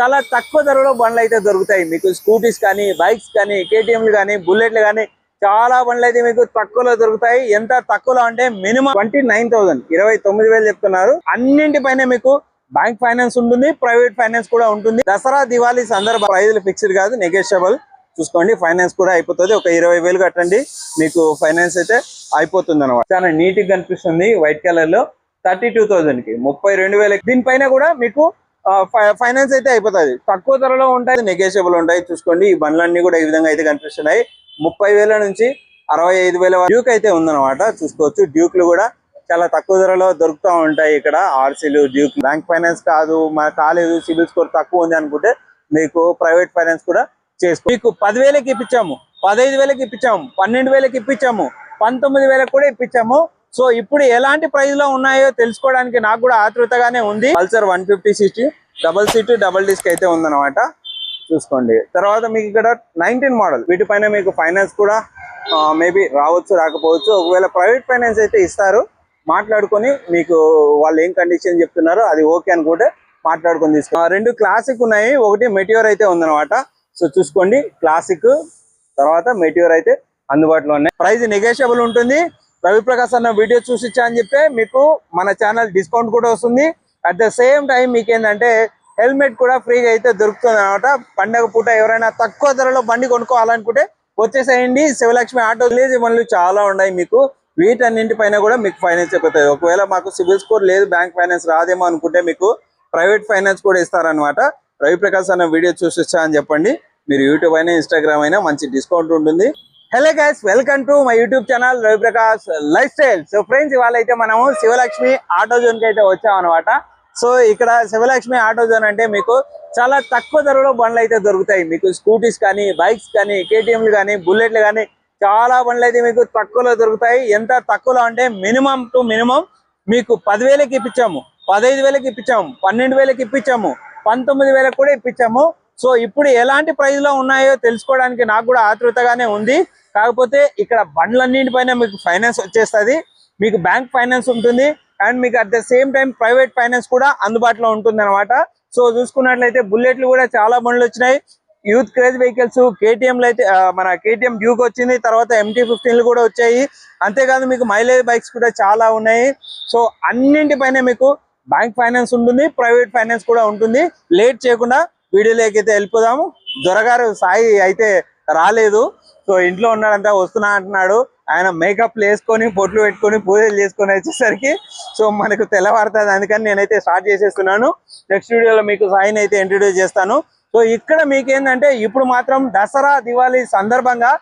చాలా తక్కువ ధరలో బండ్లు అయితే దొరుకుతాయి. మీకు స్కూటీస్ కానీ బైక్స్ కానీ కేటీఎంలు కానీ బుల్లెట్లు కానీ చాలా బండ్లు అయితే మీకు తక్కువలో దొరుకుతాయి. ఎంత తక్కువలో అంటే మినిమం ట్వంటీ నైన్ థౌసండ్ ఇరవై తొమ్మిది వేలు చెప్తున్నారు. అన్నింటిపైన మీకు బ్యాంక్ ఫైనాన్స్ ఉంటుంది ప్రైవేట్ ఫైనాన్స్ కూడా ఉంటుంది. దసరా దివాళీ సందర్భ ప్రైజులు ఫిక్స్డ్ కాదు నెగోషియబుల్ చూసుకోండి ఫైనాన్స్ కూడా అయిపోతుంది. ఒక ఇరవై వేలు కట్టండి మీకు ఫైనాన్స్ అయితే అయిపోతుంది అనమాట చాలా నీట్గా కనిపిస్తుంది వైట్ కలర్లో. థర్టీ టూ థౌసండ్కి ముప్పై రెండు వేలకి. దీనిపైన కూడా మీకు ఫైనాన్స్ అయితే అయిపోతుంది. తక్కువ ధరలో ఉంటాయి నెగోషియబుల్ ఉంటాయి. చూసుకోండి ఈ బండ్లన్నీ కూడా ఈ విధంగా అయితే కనిపిస్తున్నాయి. ముప్పై వేల నుంచి అరవై ఐదు వేల డ్యూక్ అయితే ఉందన్నమాట. చూసుకోవచ్చు డ్యూక్లు కూడా చాలా తక్కువ ధరలో దొరుకుతూ ఉంటాయి ఇక్కడ. ఆర్సీలు డ్యూక్ బ్యాంక్ ఫైనాన్స్ కాదు మన కాలేదు సిబిల్ స్కోర్ తక్కువ ఉంది అనుకుంటే మీకు ప్రైవేట్ ఫైనాన్స్ కూడా చేసుకో మీకు పదివేలకి ఇప్పించాము పదహైదు వేలకి ఇప్పించాము పన్నెండు వేలకి ఇప్పించాము పంతొమ్మిది వేలకు కూడా ఇప్పించాము. సో ఇప్పుడు ఎలాంటి ప్రైస్లో ఉన్నాయో తెలుసుకోవడానికి నాకు కూడా ఆతృతగానే ఉంది. Pulsar one fifty sixty double seat double disc అయితే ఉందన్నమాట. చూసుకోండి. తర్వాత మీకు ఇక్కడ నైన్టీన్ మోడల్. వీటిపైన మీకు ఫైనాన్స్ కూడా మేబీ రావచ్చు రాకపోవచ్చు. ఒకవేళ ప్రైవేట్ ఫైనాన్స్ అయితే ఇస్తారు. మాట్లాడుకొని మీకు వాళ్ళు ఏం కండిషన్ చెప్తున్నారో అది ఓకే అనుకుంటే మాట్లాడుకొని తీసుకో రెండు క్లాసిక్ ఉన్నాయి. ఒకటి మెటియూర్ అయితే ఉందన్నమాట. సో చూసుకోండి క్లాసిక్. తర్వాత మెటియూర్ అయితే అందుబాటులో ఉన్నాయి. ప్రైస్ నెగోషియబుల్ ఉంటుంది. రవి ప్రకాష్ అన్న వీడియో చూసిచ్చా అని చెప్పి మీకు మన ఛానల్ డిస్కౌంట్ కూడా వస్తుంది. అట్ ద సేమ్ టైం మీకు ఏంటంటే హెల్మెట్ కూడా ఫ్రీగా అయితే దొరుకుతుంది అనమాట పండగ పూట ఎవరైనా తక్కువ ధరలో బండి కొనుక్కోవాలనుకుంటే వచ్చేసేయండి. శివలక్ష్మి ఆటో విలేజ్ మనలు చాలా ఉన్నాయి మీకు. వీటన్నింటిపైన కూడా మీకు ఫైనాన్స్ ఎక్కుతుంది ఒకవేళ మాకు సిబిల్ స్కోర్ లేదు బ్యాంక్ ఫైనాన్స్ రాదేమో అనుకుంటే మీకు ప్రైవేట్ ఫైనాన్స్ కూడా ఇస్తారనమాట రవి ప్రకాశ్ అన్న వీడియో చూసిచ్చా అని చెప్పండి. మీరు యూట్యూబ్ అయినా ఇన్స్టాగ్రామ్ అయినా మంచి డిస్కౌంట్ ఉంటుంది. Hello guys welcome to my YouTube channel Raviprakash life style so friends ఇవాళ అయితే మనము శివలక్ష్మి ఆటో జోన్కి అయితే వచ్చాం అనమాట సో ఇక్కడ శివలక్ష్మి ఆటో జోన్ అంటే మీకు చాలా తక్కువ ధరలో బండ్లు అయితే దొరుకుతాయి. మీకు స్కూటీస్ కానీ బైక్స్ కానీ కేటీఎంలు కానీ బుల్లెట్లు కానీ చాలా బండ్లు అయితే మీకు తక్కువలో దొరుకుతాయి. ఎంత తక్కువలో అంటే మినిమం టు మినిమం మీకు పదివేలకి ఇప్పించాము. పదహైదు వేలకి ఇప్పించాము. పన్నెండు వేలకి ఇప్పించాము. పంతొమ్మిది వేలకు కూడా ఇప్పించాము. సో ఇప్పుడు ఎలాంటి ప్రైస్లో ఉన్నాయో తెలుసుకోవడానికి నాకు కూడా ఆతృతగానే ఉంది. కాకపోతే ఇక్కడ బండ్లన్నింటిపైన మీకు ఫైనాన్స్ వచ్చేస్తుంది. మీకు బ్యాంక్ ఫైనాన్స్ ఉంటుంది. అండ్ మీకు at the same time private finance కూడా అందుబాటులో ఉంటుంది అనమాట సో చూసుకున్నట్లయితే బుల్లెట్లు కూడా చాలా బండ్లు వచ్చినాయి. యూత్ క్రేజ్ వెహికల్స్ కేటీఎంలు అయితే మన కేటీఎం డ్యూక్ వచ్చింది. తర్వాత ఎంటీ ఫిఫ్టీన్లు కూడా వచ్చాయి. అంతేకాదు మీకు మైలేజ్ బైక్స్ కూడా చాలా ఉన్నాయి. సో అన్నింటిపైన మీకు బ్యాంక్ ఫైనాన్స్ ఉంటుంది ప్రైవేట్ ఫైనాన్స్ కూడా ఉంటుంది. లేట్ చేయకుండా వీడియోలోకి అయితే వెళ్ళిపోదాము. దొరగారు సాయి అయితే రాలేదు. సో ఇంట్లో ఉన్నాడంతా వస్తున్నా అంటున్నాడు. ఆయన మేకప్ వేసుకొని పొట్లు పెట్టుకొని పూజలు చేసుకొని వచ్చేసరికి సో మనకు తెల్లవారుతుంది. అందుకని నేనైతే స్టార్ట్ చేసేస్తున్నాను. నెక్స్ట్ వీడియోలో మీకు సాయిని అయితే ఇంట్రడ్యూస్ చేస్తాను. సో ఇక్కడ మీకేంటంటే ఇప్పుడు మాత్రం దసరా దివాళీ సందర్భంగా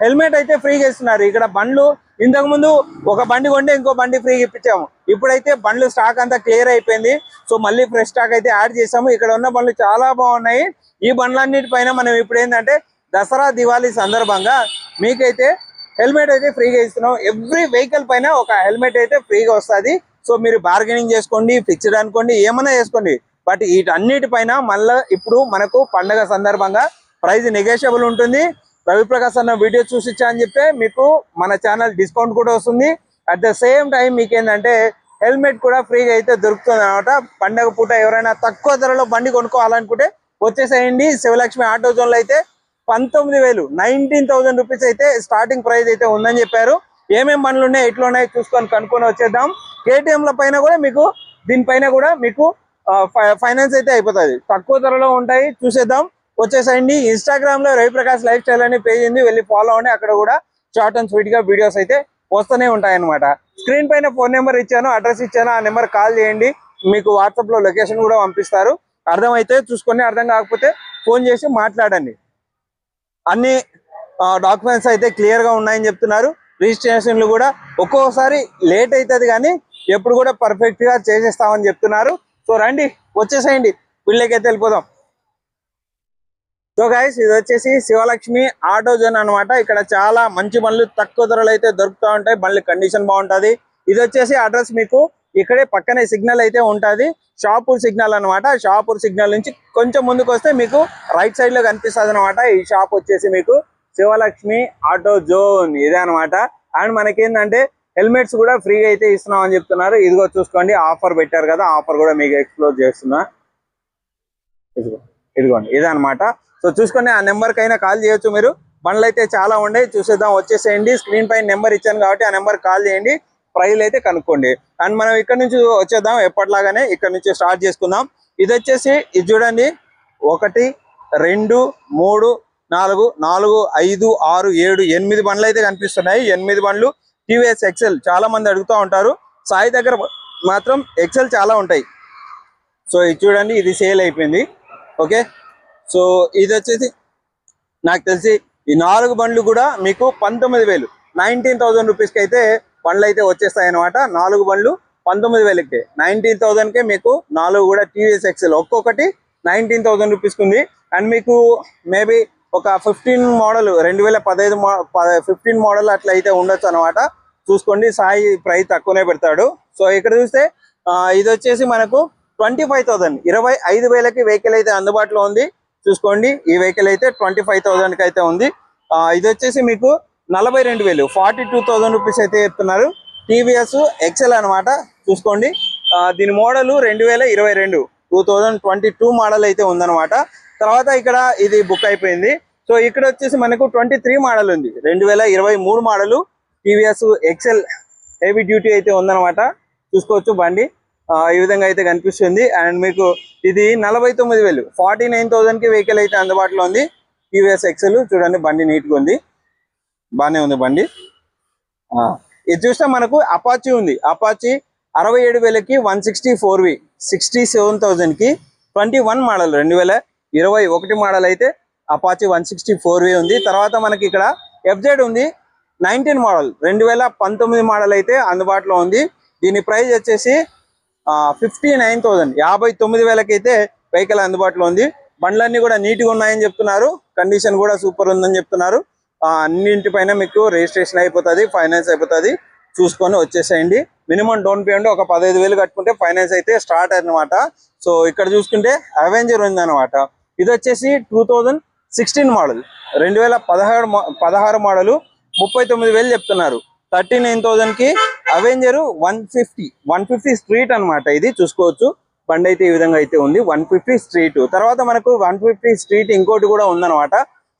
హెల్మెట్ అయితే ఫ్రీగా ఇస్తున్నారు. ఇక్కడ బండ్లు ఇంతకు ముందు ఒక బండి కొంటే ఇంకో బండి ఫ్రీగా ఇప్పించాము. ఇప్పుడైతే బండ్లు స్టాక్ అంతా క్లియర్ అయిపోయింది. సో మళ్ళీ ఫ్రెష్ స్టాక్ అయితే యాడ్ చేసాము ఇక్కడ ఉన్న బండ్లు చాలా బాగున్నాయి. ఈ బండ్లన్నిటి పైన మనం ఇప్పుడు ఏంటంటే దసరా దివాళీ సందర్భంగా మీకైతే హెల్మెట్ అయితే ఫ్రీగా ఇస్తున్నాం. ఎవ్రీ వెహికల్ పైన ఒక హెల్మెట్ అయితే ఫ్రీగా వస్తుంది. సో మీరు బార్గెనింగ్ చేసుకోండి ఫిక్స్డ్ అనుకోండి ఏమైనా చేసుకోండి. బట్ వీటన్నిటిపైన మళ్ళీ ఇప్పుడు మనకు పండగ సందర్భంగా ప్రైస్ నెగోషియబుల్ ఉంటుంది. రవి ప్రకాశ్ అన్న వీడియో చూసిచ్చా అని చెప్తే మీకు మన ఛానల్ డిస్కౌంట్ కూడా వస్తుంది. అట్ ద సేమ్ టైం మీకు ఏంటంటే హెల్మెట్ కూడా ఫ్రీగా అయితే దొరుకుతుంది అనమాట పండగ పూట ఎవరైనా తక్కువ ధరలో బండి కొనుక్కోవాలనుకుంటే వచ్చేసేయండి. శివలక్ష్మి ఆటో జోన్లో అయితే పంతొమ్మిది వేలు నైన్టీన్ థౌసండ్ రూపీస్ అయితే స్టార్టింగ్ ప్రైస్ అయితే ఉందని చెప్పారు. ఏమేం బండ్లు ఉన్నాయి ఎట్లా ఉన్నాయి చూసుకొని కనుక్కొని వచ్చేద్దాం. కేటీఎంల పైన కూడా మీకు దీనిపైన కూడా మీకు ఫైనాన్స్ అయితే అయిపోతుంది. తక్కువ ధరలో ఉంటాయి చూసేద్దాం. వచ్చేసేయండి. ఇన్స్టాగ్రామ్లో రవిప్రకాష్ లైఫ్ స్టైల్ అనే పేజ్ ఉంది. వెళ్ళి ఫాలో అవ్వండి. అక్కడ కూడా షార్ట్ అండ్ స్వీట్గా వీడియోస్ అయితే వస్తూనే ఉంటాయన్నమాట. స్క్రీన్ పైన ఫోన్ నెంబర్ ఇచ్చాను అడ్రస్ ఇచ్చాను. ఆ నెంబర్ కాల్ చేయండి. మీకు వాట్సాప్లో లొకేషన్ కూడా పంపిస్తారు. అర్థమైతే చూసుకొని అర్థం కాకపోతే ఫోన్ చేసి మాట్లాడండి. అన్ని డాక్యుమెంట్స్ అయితే క్లియర్గా ఉన్నాయని చెప్తున్నారు. రిజిస్ట్రేషన్లు కూడా ఒక్కోసారి లేట్ అవుతుంది కానీ ఎప్పుడు కూడా పర్ఫెక్ట్గా చేసేస్తామని చెప్తున్నారు. సో రండి. వచ్చేసేయండి. వీళ్ళకైతే వెళ్ళిపోదాం. సో గైస్ ఇది వచ్చేసి శివలక్ష్మి ఆటో జోన్ అన్నమాట. ఇక్కడ చాలా మంచి బండ్లు తక్కువ ధరలు అయితే దొరుకుతూ ఉంటాయి. బండ్లు కండిషన్ బాగుంటది. ఇది వచ్చేసి అడ్రస్ మీకు ఇక్కడే పక్కనే సిగ్నల్ అయితే ఉంటుంది. షాపూర్ సిగ్నల్ అన్నమాట. షాపూర్ సిగ్నల్ నుంచి కొంచెం ముందుకు వస్తే మీకు రైట్ సైడ్లో కనిపిస్తుంది అనమాట ఈ షాప్ వచ్చేసి మీకు శివలక్ష్మి ఆటో జోన్ ఇదే అనమాట అండ్ మనకేంటంటే హెల్మెట్స్ కూడా ఫ్రీగా అయితే ఇస్తున్నాం అని చెప్తున్నారు. ఇదిగో చూసుకోండి ఆఫర్ పెట్టారు కదా ఆఫర్ కూడా మీకు ఎక్స్ప్లోర్ చేస్తున్నా. ఇదిగో. ఇదిగోండి ఇదనమాట సో చూసుకొని ఆ నెంబర్ కైనా కాల్ చేయొచ్చు మీరు. బండ్లు అయితే చాలా ఉన్నాయి. చూసేద్దాం వచ్చేసేయండి. స్క్రీన్ పైన నెంబర్ ఇచ్చాను కాబట్టి ఆ నెంబర్ కాల్ చేయండి. ప్రైజ్లు అయితే కనుక్కోండి. అండ్ మనం ఇక్కడ నుంచి వచ్చేద్దాం ఎప్పటిలాగానే ఇక్కడ నుంచి స్టార్ట్ చేసుకుందాం. ఇది వచ్చేసి ఇది చూడండి. ఒకటి రెండు మూడు నాలుగు నాలుగు ఐదు ఆరు ఏడు ఎనిమిది బండ్లు అయితే కనిపిస్తున్నాయి. ఎనిమిది బండ్లు టీవీఎస్ ఎక్సెల్ చాలా మంది అడుగుతూ ఉంటారు. సాయి దగ్గర మాత్రం ఎక్సెల్ చాలా ఉంటాయి. సో ఇది చూడండి ఇది సేల్ అయిపోయింది. ఓకే? సో ఇది వచ్చేసి నాకు తెలిసి ఈ నాలుగు బండ్లు కూడా మీకు పంతొమ్మిది వేలు. నైన్టీన్ థౌసండ్ రూపీస్కి అయితే బండ్లు అయితే వచ్చేస్తాయి అనమాట నాలుగు బండ్లు పంతొమ్మిది వేలకి. నైన్టీన్ థౌసండ్కే మీకు నాలుగు కూడా టీవీఎస్ ఎక్సెల్ ఒక్కొక్కటి నైన్టీన్ థౌసండ్ రూపీస్కి ఉంది. అండ్ మీకు మేబీ ఒక ఫిఫ్టీన్ మోడల్ రెండు వేల పదహైదు ఫిఫ్టీన్ మోడల్ అట్లా అయితే ఉండొచ్చు అనమాట చూసుకోండి సాయి ప్రైస్ తక్కువనే పెడతాడు. సో ఇక్కడ చూస్తే ఇది వచ్చేసి మనకు ట్వంటీ ఫైవ్ థౌసండ్. ఇరవై ఐదు వేలకి వెహికల్ అయితే అందుబాటులో ఉంది. చూసుకోండి ఈ వెహికల్ అయితే ట్వంటీ ఫైవ్ థౌసండ్కి అయితే ఉంది. ఇది వచ్చేసి మీకు నలభై రెండు వేలు. ఫార్టీ టూ థౌసండ్ రూపీస్ అయితే చెప్తున్నారు. టీవీఎస్ ఎక్సెల్ అనమాట చూసుకోండి. దీని మోడల్ రెండు వేల ఇరవై రెండు. Two thousand twenty two model అయితే ఉందన్నమాట. తర్వాత ఇక్కడ ఇది బుక్ అయిపోయింది. సో ఇక్కడ వచ్చేసి మనకు ట్వంటీ త్రీ మోడల్ ఉంది. రెండు వేల ఇరవై మూడు model. TVS Excel heavy duty అయితే ఉందన్నమాట. చూసుకోవచ్చు బండి. ఈ విధంగా అయితే కనిపిస్తుంది. అండ్ మీకు ఇది నలభై తొమ్మిది వేలు. ఫార్టీ నైన్కి వెహికల్ అయితే అందుబాటులో ఉంది. టీవీఎస్ ఎక్సెల్ చూడండి బండి నీట్గా ఉంది. బాగానే ఉంది బండి. ఆ, ఇది చూస్తే మనకు అపాచీ ఉంది. అపాచీ అరవై ఏడు వేలకి one sixty four V sixty seven థౌసండ్కి twenty one model రెండు వేల ఇరవై ఒకటి మోడల్ అయితే Apache one sixty four V ఉంది. తర్వాత మనకి ఇక్కడ ఎఫ్జెడ్ ఉంది నైన్టీన్ మోడల్ రెండు వేల పంతొమ్మిది మోడల్ అయితే అందుబాటులో ఉంది. దీని ప్రైస్ వచ్చేసి ఫిఫ్టీ నైన్ థౌసండ్. యాభై తొమ్మిది వేలకైతే వెహికల్ అందుబాటులో ఉంది. బండ్లన్నీ కూడా నీట్గా ఉన్నాయని చెప్తున్నారు. కండిషన్ కూడా సూపర్ ఉందని చెప్తున్నారు. ఆ, అన్నింటిపైన మీకు రిజిస్ట్రేషన్ అయిపోతుంది ఫైనాన్స్ అయిపోతుంది. చూసుకొని వచ్చేసేయండి. మినిమం డౌన్ పేమెంట్ ఒక పదహైదు వేలు కట్టుకుంటే ఫైనాన్స్ అయితే స్టార్ట్ అన్నమాట. సో ఇక్కడ చూసుకుంటే అవెంజర్ ఉందన్నమాట. ఇది వచ్చేసి టూ థౌజండ్ సిక్స్టీన్ మోడల్. రెండు వేల పదహారు మో- పదహారు మోడల్ ముప్పై తొమ్మిది వేలు చెప్తున్నారు. Thirty nine థౌసండ్కి Avenger one fifty. One fifty street అనమాట ఇది చూసుకోవచ్చు. బండి అయితే ఈ విధంగా అయితే ఉంది. One fifty street. తర్వాత మనకు వన్ ఫిఫ్టీ స్ట్రీట్ ఇంకోటి కూడా ఉందనమాట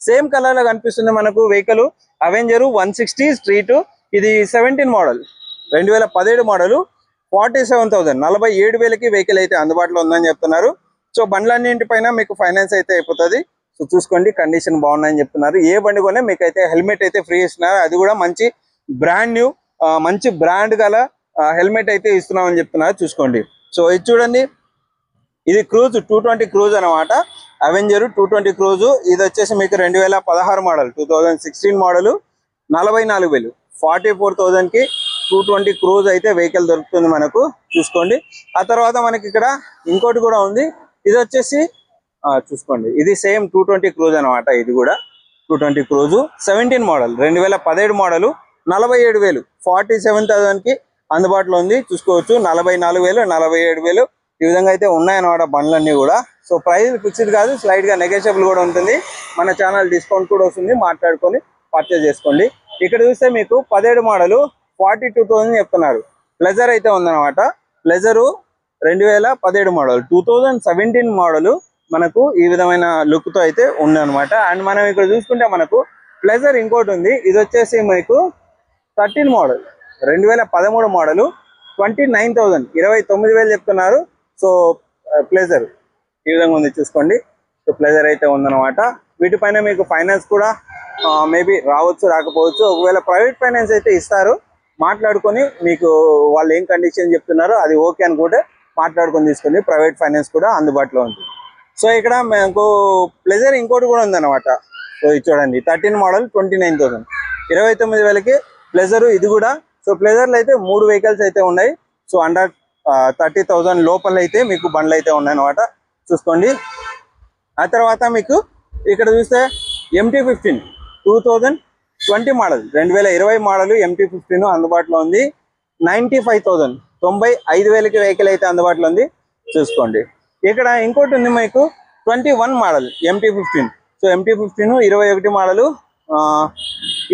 సేమ్ కలర్లో కనిపిస్తుంది మనకు vehicle. Avenger one sixty street. ఇది సెవెంటీన్ మోడల్. రెండు వేల పదిహేడు మోడల్. Forty seven thousand. నలభై ఏడు వేలకి వెహికల్ అయితే అందుబాటులో ఉందని చెప్తున్నారు. సో బండ్లన్నింటిపైన మీకు ఫైనాన్స్ అయితే అయిపోతుంది. సో చూసుకోండి కండిషన్ బాగున్నాయని చెప్తున్నారు. ఏ బండి కొనే మీకు అయితే హెల్మెట్ అయితే ఫ్రీ ఇస్తున్నారు. అది కూడా మంచి బ్రాండ్ న్యూ మంచి బ్రాండ్ గల హెల్మెట్ అయితే ఇస్తున్నామని చెప్తున్నారు. చూసుకోండి. సో ఇది చూడండి. ఇది క్రూజ్ టూ ట్వంటీ క్రూజ్ అనమాట అవెంజర్ టూ ట్వంటీ క్రూజ్. ఇది వచ్చేసి మీకు రెండు వేల పదహారు model two thousand sixteen model. నలభై నాలుగు వేలు. ఫార్టీ ఫోర్ థౌజండ్కి టూ ట్వంటీ క్రూజ్ అయితే వెహికల్ దొరుకుతుంది మనకు. చూసుకోండి. ఆ తర్వాత మనకి ఇక్కడ ఇంకోటి కూడా ఉంది. ఇది వచ్చేసి చూసుకోండి. ఇది సేమ్ టూ ట్వంటీ క్రూజ్ అనమాట ఇది కూడా two twenty cruise. Seventeen model రెండు వేల పదిహేడు మోడల్. నలభై ఏడు వేలు. ఫార్టీ సెవెన్ థౌసండ్కి అందుబాటులో ఉంది. చూసుకోవచ్చు. నలభై నాలుగు వేలు నలభై ఏడు వేలు. ఈ విధంగా అయితే ఉన్నాయన్నమాట బండ్లన్నీ కూడా. సో ప్రైస్ ఫిక్స్డ్ కాదు. స్లైడ్గా నెగోషియబుల్ కూడా ఉంటుంది. మన ఛానల్ డిస్కౌంట్ కూడా వస్తుంది. మాట్లాడుకొని పర్చేజ్ చేసుకోండి. ఇక్కడ చూస్తే మీకు పదిహేడు మోడల్ ఫార్టీ టూ థౌసండ్ చెప్తున్నారు. ప్లెజర్ అయితే ఉందన్నమాట. ప్లెజరు రెండు వేల పదిహేడు model. Two thousand seventeen model మనకు ఈ విధమైన లుక్తో అయితే ఉంది అండ్ మనం ఇక్కడ చూసుకుంటే మనకు ప్లెజర్ ఇంకోటి ఉంది. ఇది వచ్చేసి మీకు థర్టీన్ మోడల్ రెండు వేల పదమూడు మోడల్ ట్వంటీ నైన్ థౌజండ్ ఇరవై తొమ్మిది వేలు చెప్తున్నారు. సో ప్లెజర్ ఈ విధంగా ఉంది చూసుకోండి. సో ప్లెజర్ అయితే ఉందన్నమాట. వీటిపైన మీకు ఫైనాన్స్ కూడా మేబీ రావచ్చు రాకపోవచ్చు. ఒకవేళ ప్రైవేట్ ఫైనాన్స్ అయితే ఇస్తారు. మాట్లాడుకొని మీకు వాళ్ళు ఏం కండిషన్ చెప్తున్నారో అది ఓకే అనుకుంటే మాట్లాడుకొని తీసుకోండి. ప్రైవేట్ ఫైనాన్స్ కూడా అందుబాటులో ఉంది. సో ఇక్కడ మనకు ప్లెజర్ ఇంకోటి కూడా ఉందన్నమాట. సో ఇది చూడండి. Thirteen model twenty nine thousand. ఇరవై తొమ్మిది వేలకి ప్లెజర్ ఇది కూడా. సో ప్లెజర్లు అయితే మూడు వెహికల్స్ అయితే ఉన్నాయి. సో అండర్ థర్టీ థౌసండ్ లోపల అయితే మీకు బండ్లు అయితే ఉన్నాయన్నమాట. చూసుకోండి. ఆ తర్వాత మీకు ఇక్కడ చూస్తే MT fifteen two thousand twenty model రెండు వేల ఇరవై మోడల్ ఎంటీ ఫిఫ్టీన్ అందుబాటులో ఉంది. నైంటీ ఫైవ్ థౌజండ్ తొంభై ఐదు వేలకి వెహికల్ అయితే అందుబాటులో ఉంది. చూసుకోండి. ఇక్కడ ఇంకోటి ఉంది మీకు twenty one model MT fifteen so MT fifteen ఇరవై ఒకటి మోడల్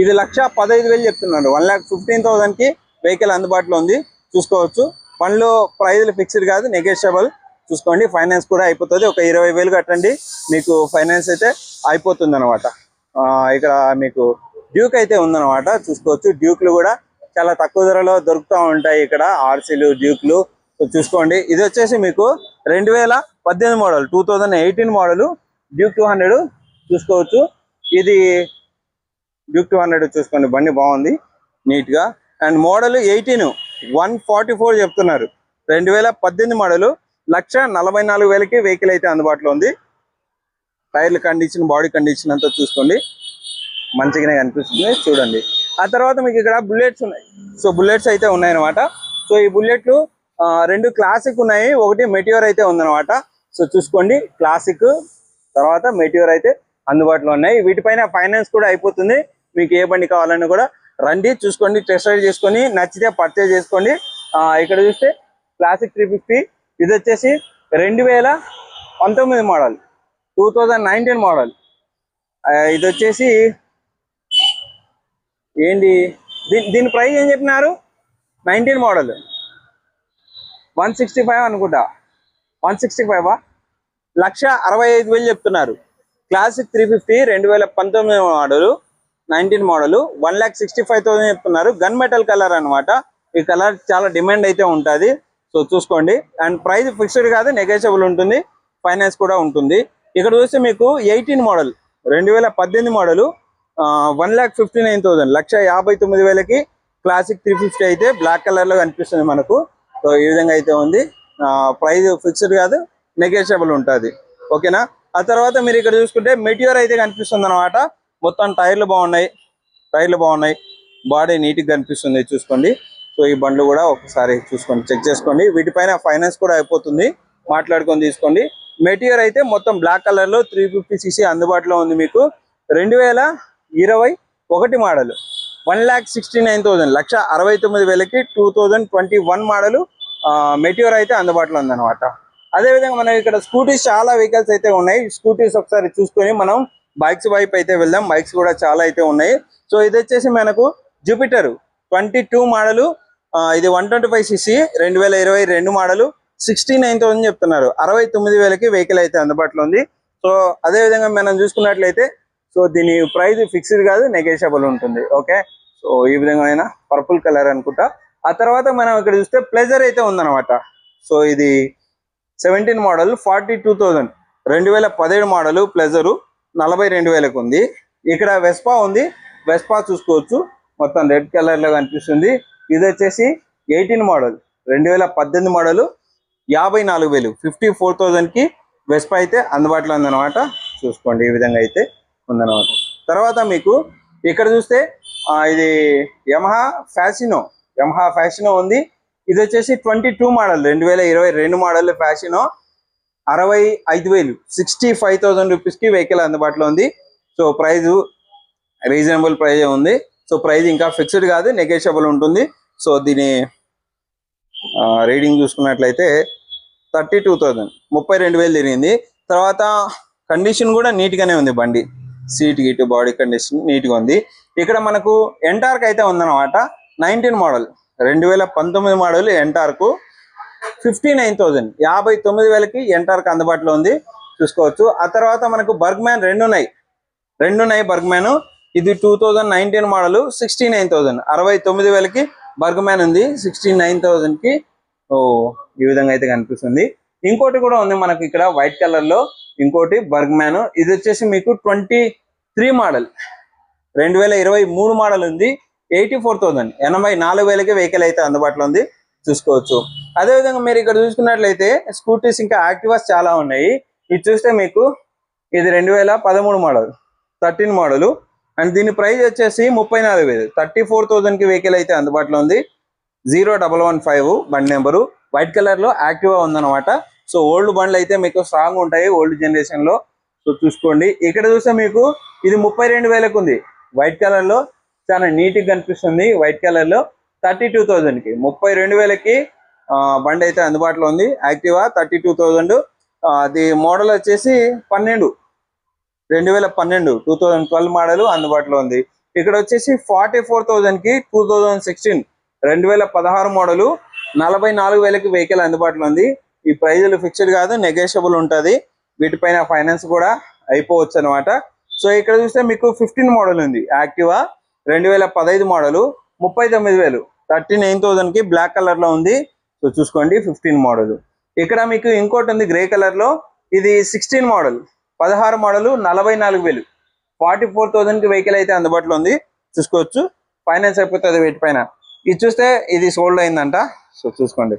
ఇది లక్ష పదహైదు వేలు చెప్తున్నాడు. వన్ ల్యాక్ ఫిఫ్టీన్ థౌసండ్కి వెహికల్ అందుబాటులో ఉంది. చూసుకోవచ్చు. పనులు ప్రైజులు ఫిక్స్డ్ కాదు నెగోషియబుల్ చూసుకోండి ఫైనాన్స్ కూడా అయిపోతుంది. ఒక ఇరవై వేలు కట్టండి. మీకు ఫైనాన్స్ అయితే అయిపోతుంది అనమాట ఇక్కడ మీకు డ్యూక్ అయితే ఉందన్నమాట. చూసుకోవచ్చు. డ్యూక్లు కూడా చాలా తక్కువ ధరలో దొరుకుతూ ఉంటాయి ఇక్కడ. ఆర్సీలు డ్యూక్లు. చూసుకోండి. ఇది వచ్చేసి మీకు రెండు వేల పద్దెనిమిది model two thousand eighteen model. Duke two hundred. చూసుకోవచ్చు. ఇది డ్యూక్ టూ హండ్రెడ్ చూసుకోండి బండి బాగుంది నీట్గా and model eighteen one forty four చెప్తున్నారు. రెండు వేల పద్దెనిమిది మోడల్ లక్ష నలభై నాలుగు వేలకి వెహికల్ అయితే అందుబాటులో ఉంది. టైర్ల కండిషన్ బాడీ కండిషన్ అంతా చూసుకోండి. మంచిగానే కనిపిస్తుంది చూడండి. ఆ తర్వాత మీకు ఇక్కడ బుల్లెట్స్ ఉన్నాయి. సో బుల్లెట్స్ అయితే ఉన్నాయన్నమాట. సో ఈ బుల్లెట్లు ఆ, రెండు క్లాసిక్ ఉన్నాయి. ఒకటి మెటియోర్ అయితే ఉందన్నమాట. సో చూసుకోండి క్లాసిక్ తర్వాత మెటియోర్ అయితే అందుబాటులో ఉన్నాయి. వీటిపైన ఫైనాన్స్ కూడా అయిపోతుంది. మీకు ఏ బండి కావాలన్నా కూడా రండి చూసుకోండి టెస్ట్ రైడ్ చేసుకొని నచ్చితే పర్చేజ్ చేసుకోండి. ఇక్కడ చూస్తే క్లాసిక్ త్రీ ఫిఫ్టీ ఇది వచ్చేసి రెండు వేల పంతొమ్మిది model two thousand nineteen model ఇది వచ్చేసి ఏంటి దీని దీని ప్రైస్ ఏం చెప్పినారు? Nineteen model one sixty five అనుకుంటా. వన్ సిక్స్టీ ఫైవ్ లక్ష అరవై ఐదు వేలు చెప్తున్నారు. క్లాసిక్ త్రీ ఫిఫ్టీ రెండు వేల పంతొమ్మిది model nineteen model. One lakh sixty five thousand చెప్తున్నారు. గన్ మెటల్ కలర్ అన్నమాట. ఈ కలర్ చాలా డిమాండ్ అయితే ఉంటుంది. సో చూసుకోండి. అండ్ ప్రైస్ ఫిక్స్డ్ కాదు నెగోషియబుల్ ఉంటుంది. ఫైనాన్స్ కూడా ఉంటుంది. ఇక్కడ చూస్తే మీకు ఎయిటీన్ మోడల్ రెండు వేల పద్దెనిమిది model. One lakh fifty nine thousand lakh యాభై తొమ్మిది వేలకి క్లాసిక్ త్రీ ఫిఫ్టీ అయితే బ్లాక్ కలర్లో కనిపిస్తుంది మనకు. సో ఈ విధంగా అయితే ఉంది. ప్రైస్ ఫిక్స్డ్ కాదు నెగోషియబుల్ ఉంటుంది. ఓకేనా? ఆ తర్వాత మీరు ఇక్కడ చూసుకుంటే మెటియోర్ అయితే కనిపిస్తుంది అనమాట మొత్తం టైర్లు బాగున్నాయి టైర్లు బాగున్నాయి. బాడీ నీట్గా కనిపిస్తుంది చూసుకోండి. సో ఈ బండ్లు కూడా ఒకసారి చూసుకోండి చెక్ చేసుకోండి. వీటిపైన ఫైనాన్స్ కూడా అయిపోతుంది మాట్లాడుకొని తీసుకోండి. మెటీరియల్ అయితే మొత్తం బ్లాక్ కలర్లో త్రీ ఫిఫ్టీ సిసి అందుబాటులో ఉంది మీకు. రెండు వేల ఇరవై ఒకటి model. One lakh sixty nine thousand lakh అరవై తొమ్మిది వేలకి two thousand twenty one model material అయితే అందుబాటులో ఉందన్నమాట. అదేవిధంగా మనం ఇక్కడ స్కూటీస్ చాలా వెహికల్స్ అయితే ఉన్నాయి. స్కూటీస్ ఒకసారి చూసుకొని మనం బైక్స్ వైపు అయితే వెళ్దాం. బైక్స్ కూడా చాలా అయితే ఉన్నాయి. సో ఇది వచ్చేసి మనకు జూపిటర్ ట్వంటీ టూ మోడల్ ఇది వన్ ట్వంటీ ఫైవ్ సిసి రెండు వేల ఇరవై రెండు మోడల్ సిక్స్టీ నైన్ థౌసండ్ చెప్తున్నారు. అరవై తొమ్మిది వేలకి వెహికల్ అయితే అందుబాటులో ఉంది. సో అదే విధంగా మనం చూసుకున్నట్లయితే సో దీని ప్రైస్ ఫిక్స్డ్ కాదు నెగోషియబుల్ ఉంటుంది. ఓకే? సో ఈ విధంగా పర్పుల్ కలర్ అనుకుంటా. ఆ తర్వాత మనం ఇక్కడ చూస్తే ప్లెజర్ అయితే ఉందన్నమాట. సో ఇది seventeen model forty two thousand రెండు వేల పదిహేడు మోడల్ ప్లెజరు నలభై రెండు వేలకు ఉంది. ఇక్కడ వెస్పా ఉంది. వెస్పా చూసుకోవచ్చు. మొత్తం రెడ్ కలర్లో కనిపిస్తుంది. ఇది వచ్చేసి ఎయిటీన్ మోడల్. రెండు వేల పద్దెనిమిది మోడల్. యాభై నాలుగు వేలు. ఫిఫ్టీ ఫోర్ థౌజండ్కి వెస్పా అయితే అందుబాటులో ఉందన్నమాట. చూసుకోండి ఈ విధంగా అయితే ఉందన్నమాట. తర్వాత మీకు ఇక్కడ చూస్తే ఇది యమహా ఫ్యాషినో యమహా ఫ్యాషినో ఉంది. ఇది వచ్చేసి ట్వంటీ టూ మోడల్. రెండు వేల ఇరవై రెండు మోడల్ ఫ్యాషనో అరవై ఐదు వేలు సిక్స్టీ ఫైవ్ థౌసండ్ రూపీస్కి వెహికల్ అందుబాటులో ఉంది. సో ప్రైజ్ రీజనబుల్ ప్రైజే ఉంది. సో ప్రైస్ ఇంకా ఫిక్స్డ్ కాదు నెగోషియబుల్ ఉంటుంది. సో దీని రీడింగ్ చూసుకున్నట్లయితే థర్టీ టూ థౌజండ్ ముప్పై రెండు వేలు తిరిగింది. తర్వాత కండిషన్ కూడా నీట్గానే ఉంది బండి. సీట్ గీటు బాడీ కండిషన్ నీట్గా ఉంది. ఇక్కడ మనకు ఎంటార్క్ అయితే ఉందన్నమాట. నైన్టీన్ మోడల్ రెండు వేల పంతొమ్మిది model NTorq fifty nine thousand యాభై తొమ్మిది వేలకి ఎంటార్క్ అందుబాటులో ఉంది. చూసుకోవచ్చు. ఆ తర్వాత మనకు బర్గ్మ్యాన్ రెండు రెండున్నాయి రెండు బర్గ్మ్యాన్. ఇది two thousand nineteen model. Sixty nine thousand అరవై తొమ్మిది వేలకి బర్గ్మ్యాన్ ఉంది. సిక్స్టీ నైన్ థౌజండ్కి ఓ ఈ విధంగా అయితే కనిపిస్తుంది. ఇంకోటి కూడా ఉంది మనకు ఇక్కడ వైట్ కలర్లో ఇంకోటి బర్గ్మ్యాన్. ఇది వచ్చేసి మీకు ట్వంటీ త్రీ మోడల్. రెండు వేల ఇరవై మూడు మోడల్ ఉంది. Eighty four thousand. ఎనభై నాలుగు వేలకి వెహికల్ అయితే అందుబాటులో ఉంది. చూసుకోవచ్చు. అదేవిధంగా మీరు ఇక్కడ చూసుకున్నట్లయితే స్కూటీస్ ఇంకా యాక్టివాస్ చాలా ఉన్నాయి. ఇది చూస్తే మీకు ఇది రెండు వేల పదమూడు మోడల్ థర్టీన్ మోడల్. అండ్ దీని ప్రైస్ వచ్చేసి ముప్పై నాలుగు వేలు. థర్టీ ఫోర్ థౌజండ్కి వెహికల్ అయితే అందుబాటులో ఉంది. జీరో డబల్ వన్ ఫైవ్ బండి నెంబరు. వైట్ కలర్లో యాక్టివా ఉందన్నమాట. సో ఓల్డ్ బండ్లు అయితే మీకు స్ట్రాంగ్ ఉంటాయి ఓల్డ్ జనరేషన్లో సో చూసుకోండి. ఇక్కడ చూస్తే మీకు ఇది ముప్పై రెండు వేలకు ఉంది. వైట్ కలర్లో చాలా నీట్గా కనిపిస్తుంది. వైట్ కలర్లో థర్టీ టూ థౌజండ్కి ముప్పై రెండు వేలకి బండి అయితే అందుబాటులో ఉంది. Activa thirty two thousand. అది మోడల్ వచ్చేసి పన్నెండు. రెండు వేల పన్నెండు టూ థౌజండ్ ట్వెల్వ్ మోడల్ అందుబాటులో ఉంది. ఇక్కడ వచ్చేసి ఫార్టీ ఫోర్ థౌజండ్కి టూ థౌజండ్ సిక్స్టీన్ రెండు వేల పదహారు మోడలు నలభై నాలుగు వేలకి వెహికల్ అందుబాటులో ఉంది. ఈ ప్రైజులు ఫిక్స్డ్ కాదు నెగోషియబుల్ ఉంటుంది. వీటిపైన ఫైనాన్స్ కూడా అయిపోవచ్చు అనమాట సో ఇక్కడ చూస్తే మీకు ఫిఫ్టీన్ మోడల్ ఉంది. యాక్టివా రెండు వేల పదహైదు మోడలు ముప్పై తొమ్మిది వేలు. థర్టీ నైన్ థౌసండ్కి బ్లాక్ కలర్లో ఉంది. సో చూసుకోండి ఫిఫ్టీన్ మోడల్. ఇక్కడ మీకు ఇంకోటి ఉంది గ్రే కలర్లో ఇది సిక్స్టీన్ మోడల్. పదహారు మోడల్ నలభై నాలుగు వేలు. ఫార్టీ ఫోర్ థౌసండ్కి వెహికల్ అయితే అందుబాటులో ఉంది. చూసుకోవచ్చు. ఫైనాన్స్ అయిపోతుంది వీటిపైన ఇది చూస్తే ఇది సోల్డ్ అయిందంట. సో చూసుకోండి.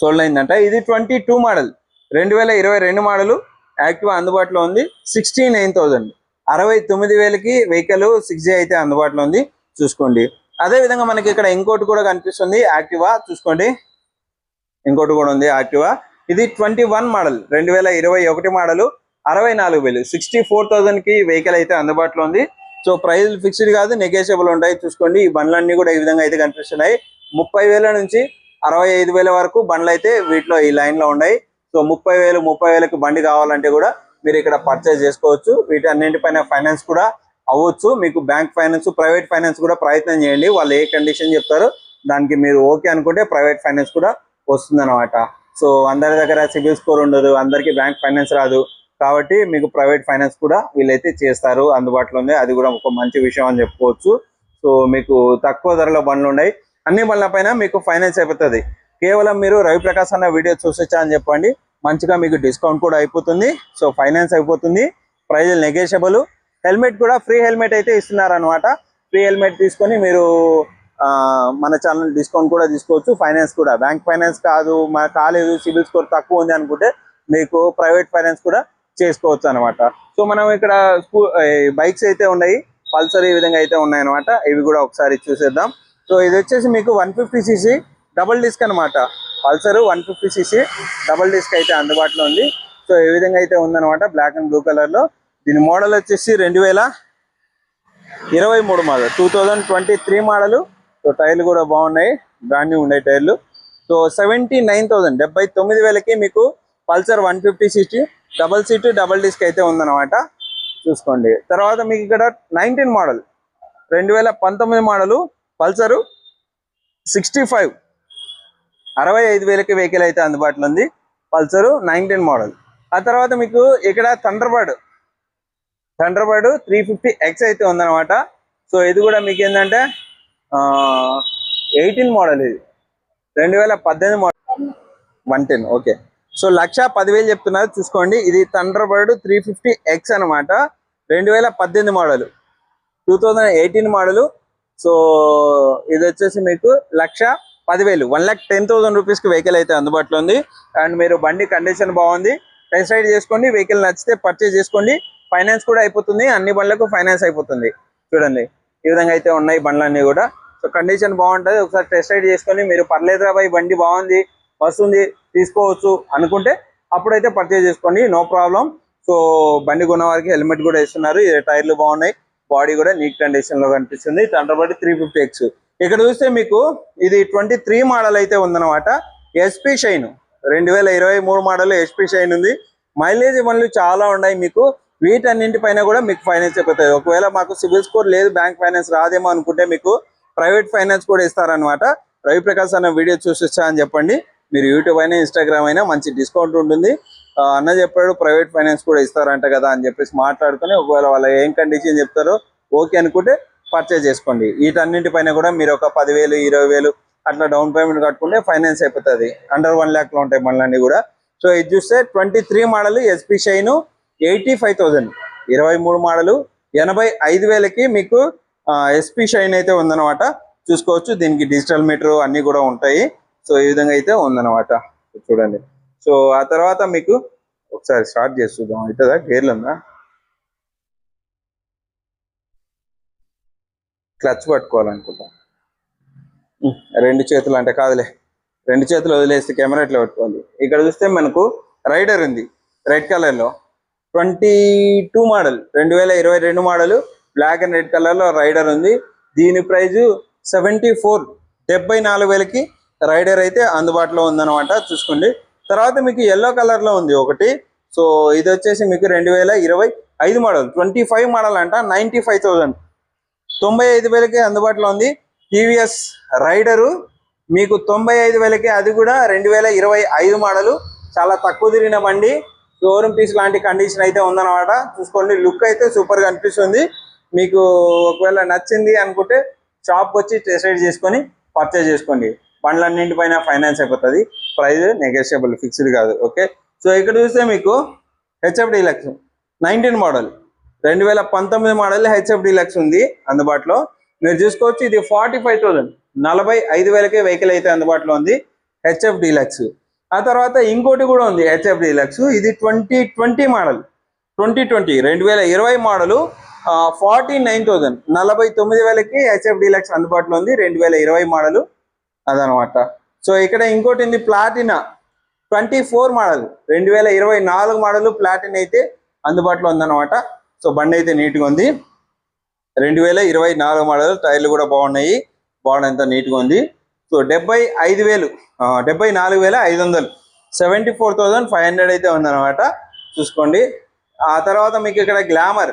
సోల్డ్ అయిందంట. ఇది ట్వంటీ టూ మోడల్. రెండు వేల ఇరవై రెండు మోడల్. యాక్టివ్ అందుబాటులో ఉంది. సిక్స్టీ నైన్ థౌసండ్ అరవై తొమ్మిది వేలకి వెహికల్ సిక్స్ జీ అయితే అందుబాటులో ఉంది. చూసుకోండి. అదే విధంగా మనకి ఇక్కడ ఇంకోటి కూడా కనిపిస్తుంది యాక్టివా? చూసుకోండి. ఇంకోటి కూడా ఉంది యాక్టివా? ఇది ట్వంటీ వన్ మోడల్ రెండు వేల ఇరవై ఒకటి మోడల్ అరవై నాలుగు వేలు. సిక్స్టీ ఫోర్ థౌసండ్కి వెహికల్ అయితే అందుబాటులో ఉంది. సో ప్రైస్ ఫిక్స్డ్ కాదు నెగోషియబుల్ ఉంటాయి. చూసుకోండి ఈ బండ్లన్నీ కూడా ఈ విధంగా అయితే కనిపిస్తున్నాయి. ముప్పై వేల నుంచి అరవై ఐదు వేల వరకు బండ్లు అయితే వీటిలో ఈ లైన్లో ఉన్నాయి. సో ముప్పై వేలు ముప్పై వేలకు బండి కావాలంటే కూడా మీరు ఇక్కడ పర్చేజ్ చేసుకోవచ్చు. వీటి అన్నింటిపైన ఫైనాన్స్ కూడా అవ్వచ్చు. మీకు బ్యాంక్ ఫైనాన్స్ ప్రైవేట్ ఫైనాన్స్ కూడా ప్రయత్నం చేయండి. వాళ్ళు ఏ కండిషన్ చెప్తారో దానికి మీరు ఓకే అనుకుంటే ప్రైవేట్ ఫైనాన్స్ కూడా వస్తుంది సో అందరి దగ్గర సిబిల్ స్కోర్ ఉండదు. అందరికీ బ్యాంక్ ఫైనాన్స్ రాదు. కాబట్టి మీకు ప్రైవేట్ ఫైనాన్స్ కూడా వీళ్ళైతే చేస్తారు. అందుబాటులో ఉంది. అది కూడా ఒక మంచి విషయం అని చెప్పుకోవచ్చు. సో మీకు తక్కువ ధరలో బండ్లు ఉన్నాయి. అన్ని బండ్ల పైన మీకు ఫైనాన్స్ అయిపోతుంది. కేవలం మీరు రవి ప్రకాశ్ అన్న వీడియో చూసొచ్చా అని చెప్పండి. మంచిగా మీకు డిస్కౌంట్ కూడా అయిపోతుంది. సో ఫైనాన్స్ అయిపోతుంది. ప్రైజ్ నెగేషబుల్ హెల్మెట్ కూడా ఫ్రీ హెల్మెట్ అయితే ఇస్తున్నారు అనమాట ఫ్రీ హెల్మెట్ తీసుకొని మీరు ఆ, మన ఛానల్ డిస్కౌంట్ కూడా తీసుకోవచ్చు. ఫైనాన్స్ కూడా. బ్యాంక్ ఫైనాన్స్ కాదు మన కాలేదు సిబిల్ స్కోర్ తక్కువ ఉంది అనుకుంటే మీకు ప్రైవేట్ ఫైనాన్స్ కూడా చేసుకోవచ్చు అనమాట సో మనం ఇక్కడ బైక్స్ అయితే ఉన్నాయి పల్సర్ ఈ విధంగా అయితే ఉన్నాయి అనమాట ఇవి కూడా ఒకసారి చూసేద్దాం. సో ఇది వచ్చేసి మీకు one fifty CC double disc అనమాట Pulsar one fifty CC double disc అయితే అందుబాటులో ఉంది. సో ఈ విధంగా అయితే ఉందన్నమాట. బ్లాక్ అండ్ బ్లూ కలర్లో దీని మోడల్ వచ్చేసి రెండు వేల ఇరవై మూడు model two thousand twenty three model so టైర్లు కూడా బాగున్నాయి. బ్రాండ్ న్యూ ఉన్నాయి టైర్లు. సో సెవెంటీ నైన్ థౌసండ్ డెబ్బై తొమ్మిది వేలకి మీకు Pulsar one fifty CC double seat double disc అయితే ఉందన్నమాట. చూసుకోండి. తర్వాత మీకు ఇక్కడ నైన్టీన్ మోడల్ రెండు వేల పంతొమ్మిది మోడలు పల్సరు సిక్స్టీ ఫైవ్ అరవై ఐదు వేలకి వెహికల్ అయితే అందుబాటులో ఉంది. పల్సరు నైన్టీన్ మోడల్ ఆ తర్వాత మీకు ఇక్కడ Thunderbird Thunderbird three fifty X అయితే ఉందన్నమాట. సో ఇది కూడా మీకు ఏంటంటే ఎయిటీన్ మోడల్ ఇది. రెండు వేల పద్దెనిమిది model one ten okay so lakh పదివేలు చెప్తున్నారు చూసుకోండి. ఇది థండర్బర్డ్ త్రీ ఫిఫ్టీ ఎక్స్ అనమాట రెండు వేల పద్దెనిమిది model two thousand eighteen model so ఇది వచ్చేసి మీకు లక్ష పదివేలు. వన్ ల్యాక్ టెన్ థౌసండ్ రూపీస్కి వెహికల్ అయితే అందుబాటులో ఉంది. అండ్ మీరు బండి కండిషన్ బాగుంది. టెస్ట్ రైడ్ చేసుకోండి. వెహికల్ నచ్చితే పర్చేజ్ చేసుకోండి. ఫైనాన్స్ కూడా అయిపోతుంది. అన్ని బండ్లకు ఫైనాన్స్ అయిపోతుంది. చూడండి. ఈ విధంగా అయితే ఉన్నాయి బండ్లన్నీ కూడా. సో కండిషన్ బాగుంటుంది. ఒకసారి టెస్ట్ రైడ్ చేసుకొని మీరు పర్లేదు రాబాయి బండి బాగుంది వస్తుంది తీసుకోవచ్చు అనుకుంటే అప్పుడైతే పర్చేజ్ చేసుకోండి. నో ప్రాబ్లం సో బండి కొన్న వారికి హెల్మెట్ కూడా ఇస్తున్నారు టైర్లు బాగున్నాయి. బాడీ కూడా నీట్ కండిషన్లో కనిపిస్తుంది. తండ్రబడి త్రీ ఫిఫ్టీ ఎక్స్ ఇక్కడ చూస్తే మీకు ఇది ట్వంటీ త్రీ మోడల్ అయితే ఉందన్నమాట. ఎస్పీ షైన్ రెండు వేల ఇరవై మూడు మోడల్ ఎస్పీ షైన్ ఉంది. మైలేజ్ బండ్లు చాలా ఉన్నాయి మీకు. వీటన్నింటిపైన కూడా మీకు ఫైనాన్స్ అయిపోతుంది ఒకవేళ మాకు సిబిల్ స్కోర్ లేదు బ్యాంక్ ఫైనాన్స్ రాదేమో అనుకుంటే మీకు ప్రైవేట్ ఫైనాన్స్ కూడా ఇస్తారనమాట రవి ప్రకాశ్ అన్న వీడియో చూసొచ్చా అని చెప్పండి. మీరు యూట్యూబ్ అయినా ఇన్స్టాగ్రామ్ అయినా మంచి డిస్కౌంట్ ఉంటుంది. అన్న చెప్పాడు ప్రైవేట్ ఫైనాన్స్ కూడా ఇస్తారంట కదా అని చెప్పేసి మాట్లాడుకొని ఒకవేళ వాళ్ళ ఏం కండిషన్ చెప్తారో ఓకే అనుకుంటే పర్చేజ్ చేసుకోండి. వీటన్నింటిపైన కూడా మీరు ఒక పదివేలు ఇరవై వేలు అట్లా డౌన్ పేమెంట్ కట్టుకుంటే ఫైనాన్స్ అయిపోతుంది. అండర్ వన్ ల్యాక్లో ఉంటాయి మళ్ళీ కూడా. సో ఇది చూస్తే twenty three model SP Shine eighty five thousand ఇరవై మూడు మోడలు ఎనభై ఐదు వేలకి మీకు ఎస్పీ షైన్ అయితే ఉందన్నమాట. చూసుకోవచ్చు దీనికి డిజిటల్ మీటర్ అన్ని కూడా ఉంటాయి. సో ఈ విధంగా అయితే ఉందన్నమాట. చూడండి. సో ఆ తర్వాత మీకు ఒకసారి స్టార్ట్ చేసి చూద్దాం. అవుతుందా గేర్లు ఉందా? క్లచ్ పట్టుకోవాలనుకుంటా. రెండు చేతులు అంటే కాదులే. రెండు చేతులు వదిలేస్తే కెమెరా ఇట్లా పట్టుకోవాలి? ఇక్కడ చూస్తే మనకు రైడర్ ఉంది రెడ్ కలర్లో. ట్వంటీ టూ మోడల్ రెండు వేల ఇరవై రెండు మోడల్ బ్లాక్ అండ్ రెడ్ కలర్లో రైడర్ ఉంది. దీని ప్రైజు సెవెంటీ ఫోర్ డెబ్బై నాలుగు వేలకి రైడర్ అయితే అందుబాటులో ఉందన్నమాట. చూసుకోండి. తర్వాత మీకు ఎల్లో కలర్లో ఉంది ఒకటి. సో ఇది వచ్చేసి మీకు రెండు వేల ఇరవై ఐదు మోడల్ ట్వంటీ ఫైవ్ మోడల్ అంట నైంటీ ఫైవ్ థౌసండ్. తొంభై ఐదు వేలకి అందుబాటులో ఉంది. టీవీఎస్ రైడరు మీకు తొంభై ఐదు వేలకి అది కూడా రెండు వేల ఇరవై ఐదు మోడలు. చాలా తక్కువ తిరిగిన బండి. షోరూమ్ పీస్ లాంటి కండిషన్ అయితే ఉందన్నమాట. చూసుకోండి లుక్ అయితే సూపర్గా అనిపిస్తుంది. మీకు ఒకవేళ నచ్చింది అనుకుంటే షాప్ వచ్చి డిసైడ్ చేసుకొని పర్చేజ్ చేసుకోండి. బండ్లన్నింటిపైన ఫైనాన్స్ అయిపోతుంది. ప్రైస్ నెగోషియబుల్ ఫిక్స్డ్ కాదు ఓకే సో ఇక్కడ చూస్తే మీకు హెచ్ఎఫ్ డీలక్స్ నైన్టీన్ మోడల్ రెండు వేల పంతొమ్మిది మోడల్ హెచ్ఎఫ్ డీలక్స్ ఉంది అందుబాటులో. మీరు చూసుకోవచ్చు ఇది ఫార్టీ ఫైవ్ థౌసండ్ నలభై ఐదు వేలకే వెహికల్ అయితే అందుబాటులో ఉంది హెచ్ఎఫ్ డీలక్స్ ఆ తర్వాత ఇంకోటి కూడా ఉంది హెచ్ఎఫ్ డీలక్స్ ఇది twenty twenty model. Twenty twenty రెండు వేల ఇరవై మోడలు ఫార్టీ నైన్ థౌజండ్ నలభై తొమ్మిది వేలకి హెచ్ఎఫ్ డీలక్స్ అందుబాటులో ఉంది రెండు వేల ఇరవై మోడలు అదనమాట. సో ఇక్కడ ఇంకోటి ఉంది ప్లాటినా ట్వంటీ ఫోర్ మోడల్. రెండు వేల ఇరవై నాలుగు మోడల్ ప్లాటిన్ అయితే అందుబాటులో ఉందన్నమాట. సో బండి అయితే నీట్గా ఉంది. రెండు వేల ఇరవై నాలుగు మోడల్ టైర్లు కూడా బాగున్నాయి. బాడీ నీట్గా ఉంది. డెబ్బై ఐదు వేలు. డెబ్బై నాలుగు వేల ఐదు వందలు. Seventy four thousand five hundred అయితే ఉందన్నమాట. చూసుకోండి. ఆ తర్వాత మీకు ఇక్కడ గ్లామర్.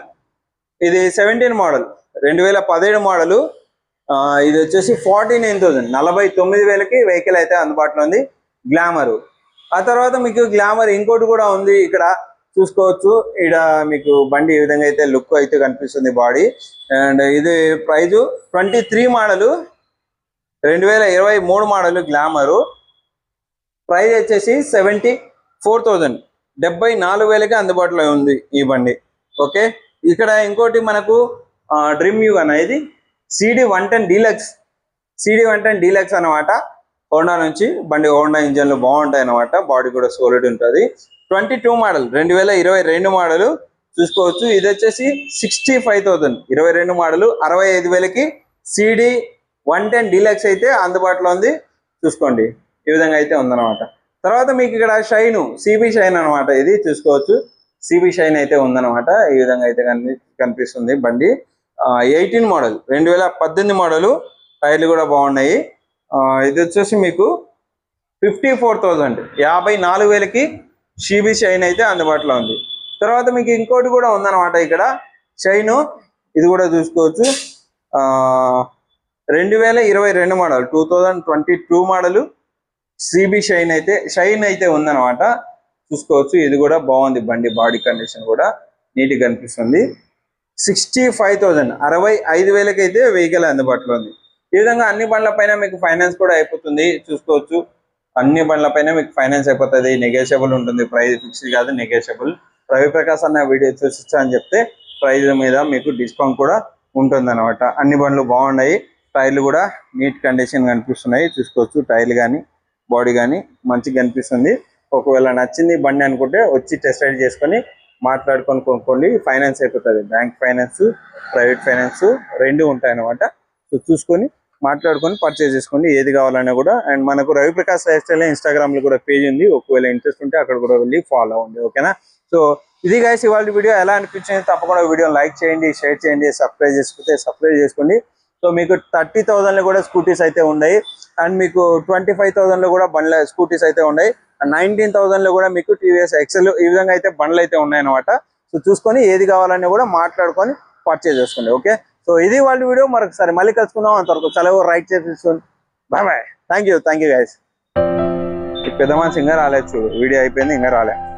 ఇది సెవెంటీన్ మోడల్ రెండు వేల పదిహేడు మోడలు ఆ, ఇది వచ్చేసి ఫార్టీ నైన్ థౌసండ్ నలభై తొమ్మిది వేలకి వెహికల్ అయితే అందుబాటులో ఉంది గ్లామర్. ఆ తర్వాత మీకు గ్లామర్ ఇంకోటి కూడా ఉంది ఇక్కడ. చూసుకోవచ్చు. ఇక్కడ మీకు బండి ఈ విధంగా అయితే లుక్ అయితే కనిపిస్తుంది బాడీ. అండ్ ఇది ప్రైజు ట్వంటీ త్రీ మోడలు రెండు వేల ఇరవై మూడు మోడల్ గ్లామరు. ప్రైస్ వచ్చేసి సెవెంటీ ఫోర్ థౌజండ్. డెబ్బై నాలుగు వేలకి అందుబాటులో ఉంది ఈ బండి. ఓకే? ఇక్కడ ఇంకోటి మనకు డ్రీమ్ యూ అనేది CD one ten Deluxe. CD one ten Deluxe అనమాట హోండా నుంచి బండి హోండా ఇంజన్లు బాగుంటాయి అనమాట బాడీ కూడా సోలిడ్ ఉంటుంది. ట్వంటీ టూ మోడల్ రెండు వేల ఇరవై రెండు మోడలు. చూసుకోవచ్చు. ఇది వచ్చేసి సిక్స్టీ ఫైవ్ థౌసండ్ ఇరవై రెండు మోడలు అరవై ఐదు వేలకి సిడి వన్ టెన్ డీలక్స్ అయితే అందుబాటులో ఉంది. చూసుకోండి. ఈ విధంగా అయితే ఉందన్నమాట. తర్వాత మీకు ఇక్కడ షైన్ సిబి షైన్ అన్నమాట. ఇది చూసుకోవచ్చు. సిబి షైన్ అయితే ఉందన్నమాట. ఈ విధంగా అయితే కనిపిస్తుంది బండి. Eighteen model. రెండు వేల పద్దెనిమిది మోడలు. టైర్లు కూడా బాగున్నాయి. ఇది వచ్చేసి మీకు ఫిఫ్టీ ఫోర్ థౌజండ్ యాభై నాలుగు వేలకి షీబీ షైన్ అయితే అందుబాటులో ఉంది. తర్వాత మీకు ఇంకోటి కూడా ఉందన్నమాట ఇక్కడ. షైను. ఇది కూడా చూసుకోవచ్చు. రెండు వేల ఇరవై రెండు model two thousand twenty two model CB Shine అయితే షైన్ అయితే ఉందన్నమాట. చూసుకోవచ్చు ఇది కూడా బాగుంది బండి బాడీ కండిషన్ కూడా నీట్గా కనిపిస్తుంది సిక్స్టీ ఫైవ్ థౌజండ్ అరవై ఐదు వేలకైతే వెహికల్ అందుబాటులో ఉంది. ఈ విధంగా అన్ని బండ్లపైన మీకు ఫైనాన్స్ కూడా అయిపోతుంది చూసుకోవచ్చు. అన్ని బండ్లపైన మీకు ఫైనాన్స్ అయిపోతుంది నెగోషియబుల్ ఉంటుంది ప్రైస్ ఫిక్స్డ్ కాదు నెగోషియబుల్ రవి ప్రకాశ్ అన్న వీడియో చూసి అని చెప్తే ప్రైస్ మీద మీకు డిస్కౌంట్ కూడా ఉంటుంది అన్ని బండ్లు బాగున్నాయి. టైర్లు కూడా నీట్ కండిషన్ కనిపిస్తున్నాయి. చూసుకోవచ్చు టైర్లు కానీ బాడీ కానీ మంచిగా కనిపిస్తుంది. ఒకవేళ నచ్చింది బండి అనుకుంటే వచ్చి టెస్ట్ రైడ్ చేసుకొని మాట్లాడుకొని కొనుక్కోండి. ఫైనాన్స్ అయిపోతుంది. బ్యాంక్ ఫైనాన్స్ ప్రైవేట్ ఫైనాన్స్ రెండు ఉంటాయి అన్నమాట సో చూసుకొని మాట్లాడుకొని పర్చేజ్ చేసుకోండి. ఏది కావాలన్నా కూడా. అండ్ మనకు రవిప్రకాష్ లైఫ్ స్టైల్ ఇన్స్టాగ్రామ్లో కూడా పేజ్ ఉంది. ఒకవేళ ఇంట్రెస్ట్ ఉంటే అక్కడ కూడా వెళ్ళి ఫాలో అవ్వండి. ఓకేనా సో ఇది గైస్ ఇవాళ వీడియో. ఎలా అనిపించింది? తప్పకుండా వీడియో లైక్ చేయండి షేర్ చేయండి సబ్స్క్రైబ్ చేసుకుంటే సబ్స్క్రైబ్ చేసుకోండి. సో మీకు థర్టీ థౌసండ్లో కూడా స్కూటీస్ అయితే ఉన్నాయి. అండ్ మీకు ట్వంటీ ఫైవ్ థౌసండ్లో కూడా బండ్ల స్కూటీస్ అయితే ఉన్నాయి. నైన్టీన్ థౌసండ్లో కూడా మీకు టీవీఎస్ ఎక్సెల్ ఈ విధంగా అయితే బండ్లు అయితే ఉన్నాయన్నమాట. సో చూసుకొని ఏది కావాలన్నా కూడా మాట్లాడుకొని పర్చేజ్ చేసుకోండి ఓకే? సో ఇది వాళ్ళ వీడియో. మరొకసారి మళ్ళీ కలుసుకుందాం. అంతవరకు సెలవు రైట్ చేసి bye bye thank you thank you guys పెద్ద మనిషి ఇంకా రాలేదు చూడు. వీడియో అయిపోయింది ఇంకా రాలేదు